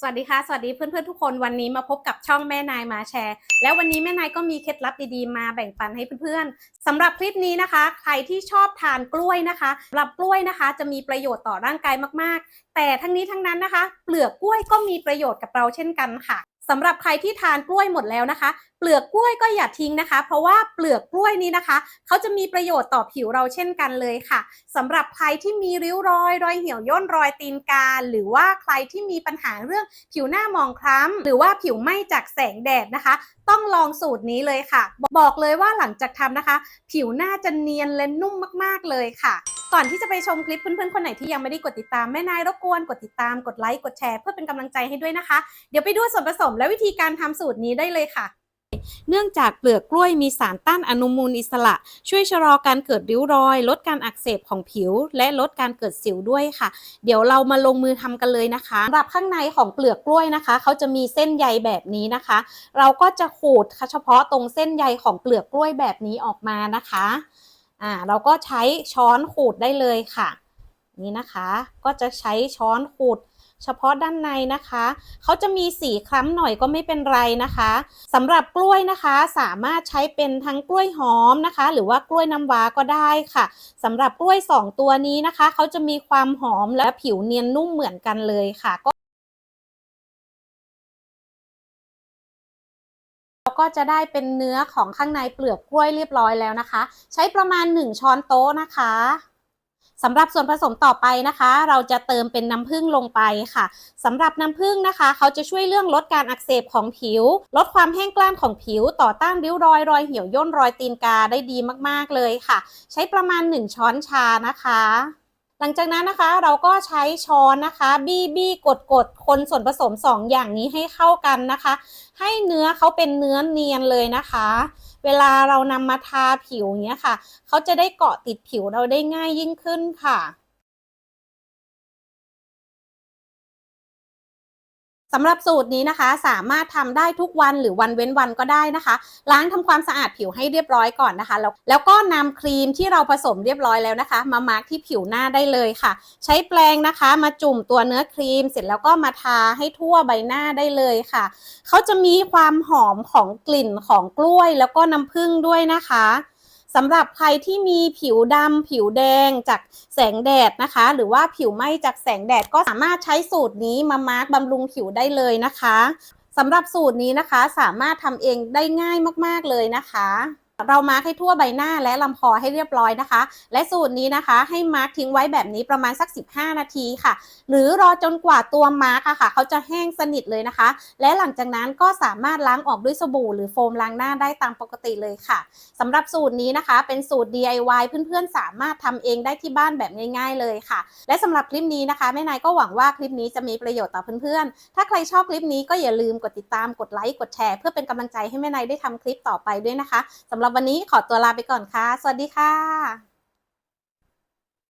สวัสดีค่ะ สวัสดีเพื่อนๆทุกคนวันนี้มาพบกับช่องแม่นายมาแชร์ แล้ววันนี้แม่นายก็มีเคล็ดลับดีๆมาแบ่งปันให้เพื่อนๆสำหรับคลิปนี้นะคะ ใครที่ชอบทานกล้วยนะคะหรับกล้วยนะคะ จะมีประโยชน์ต่อร่างกายมากๆ แต่ทั้งนี้ทั้งนั้นนะคะ เปลือกกล้วยก็มีประโยชน์กับเราเช่นกันค่ะ สำหรับใครที่ทานกล้วยหมดแล้วนะคะ เปลือกกล้วยก็อย่าทิ้งนะคะ เพราะว่าเปลือกกล้วยนี้นะคะ เขาจะมีประโยชน์ต่อผิวเราเช่นกันเลยค่ะสำหรับใครที่มีริ้วรอย รอยเหี่ยวย่นรอยตีนกาหรือว่าใครที่มีปัญหาเรื่องผิวหน้าหมองคล้ำหรือว่าผิวไหม้จากแสงแดดนะคะ ต้องลองสูตรนี้เลยค่ะ บอกเลยว่าหลังจากทำนะคะ ผิวหน้าจะเนียนและนุ่มมากๆเลยค่ะ ก่อนที่จะไปชมคลิปเพื่อนๆคนไหนที่ยังไม่ได้กดติดตามแม่นายรบกวนกดติดตามกดไลค์กดแชร์เพื่อเป็นกำลังใจให้ด้วยนะคะ เดี๋ยวไปดูส่วนผสมและวิธีการทำสูตรนี้ได้เลยค่ะ เนื่องจากเปลือกกล้วยมีสารต้านอนุมูลอิสระ ช่วยชะลอการเกิดริ้วรอย ลดการอักเสบของผิว และลดการเกิดสิวด้วยค่ะ เดี๋ยวเรามาลงมือทำกันเลยนะคะสำหรับข้างในของเปลือกกล้วยนะคะเขาจะมีเส้นใยแบบนี้นะคะ เราก็จะขูดเฉพาะตรงเส้นใยของเปลือกกล้วยแบบนี้ออกมานะคะ อ่าเราก็ใช้ช้อนขูดได้เลยค่ะ นี่นะคะ ก็จะใช้ช้อนขูดเฉพาะด้านในนะคะ เขาจะมีสีคล้ำหน่อยก็ไม่เป็นไรนะคะสำหรับกล้วยนะคะ สามารถใช้เป็นทั้งกล้วยหอมนะคะ หรือว่ากล้วยน้ำว้าก็ได้ค่ะสำหรับกล้วย 2 ตัวนี้นะคะ เขาจะมีความหอมและผิวเนียนนุ่มเหมือนกันเลยค่ะ ก็จะได้เป็นเนื้อของข้างในเปลือกกล้วยเรียบร้อยแล้วนะคะ ใช้ประมาณ 1 ช้อนโต๊ะนะคะสำหรับส่วนผสมต่อไปนะคะ เราจะเติมเป็นน้ำผึ้งลงไปค่ะสำหรับน้ำผึ้งนะคะ เขาจะช่วยเรื่องลดการอักเสบของผิว ลดความแห้งกร้านของผิว ต่อต้านริ้วรอยรอยเหี่ยวย่นรอยตีนกาได้ดีมากๆเลยค่ะ ใช้ประมาณ 1 ช้อนชานะคะ หลังจากนั้นนะคะเราก็ใช้ช้อนนะคะบี้บี้กดกดคนส่วนผสม 2 อย่างนี้ให้เข้ากันนะคะ ให้เนื้อเขาเป็นเนื้อเนียนเลยนะคะ เวลาเรานำมาทาผิวเนี้ยค่ะ เขาจะได้เกาะติดผิวเราได้ง่ายยิ่งขึ้นค่ะ สำหรับสูตรนี้นะคะ สามารถทำได้ทุกวันหรือวันเว้นวันก็ได้นะคะ ล้างทำความสะอาดผิวให้เรียบร้อยก่อนนะคะ แล้วแล้วก็นำครีมที่เราผสมเรียบร้อยแล้วนะคะ มามาร์กที่ผิวหน้าได้เลยค่ะ ใช้แปรงนะคะมาจุ่มตัวเนื้อครีม เสร็จแล้วก็มาทาให้ทั่วใบหน้าได้เลยค่ะเขาจะมีความหอมของกลิ่นของกล้วย แล้วก็น้ำผึ้งด้วยนะคะ สำหรับใครที่มีผิวดำผิวแดงจากแสงแดดนะคะ หรือว่าผิวไหม้จากแสงแดดก็สามารถใช้สูตรนี้มามาร์กบำรุงผิวได้เลยนะคะสำหรับสูตรนี้นะคะสามารถทำเองได้ง่ายมาก ๆ เลยนะคะ เรามาร์กให้ทั่วใบหน้าและลำคอให้เรียบร้อยนะคะ และสูตรนี้นะคะ ให้มาร์กทิ้งไว้แบบนี้ประมาณสัก 15 นาทีค่ะ หรือรอจนกว่าตัวมาร์กอะค่ะ เขาจะแห้งสนิทเลยนะคะ และหลังจากนั้นก็สามารถล้างออกด้วยสบู่หรือโฟมล้างหน้าได้ตามปกติเลยค่ะสำหรับสูตรนี้นะคะ เป็นสูตร DIY เพื่อนๆ สามารถทำเองได้ที่บ้านแบบง่าย ๆ เลยค่ะ และสำหรับคลิปนี้นะคะแม่นายก็หวังว่าคลิปนี้จะมีประโยชน์ต่อเพื่อนๆ ถ้าใครชอบคลิปนี้ก็อย่าลืมกดติดตามกดไลค์กดแชร์เพื่อเป็นกำลังใจให้แม่นายได้ทำคลิปต่อไปด้วยนะคะสำหรับหรับวันนี้ขอตัวลาไปก่อนค่ะ สวัสดีค่ะ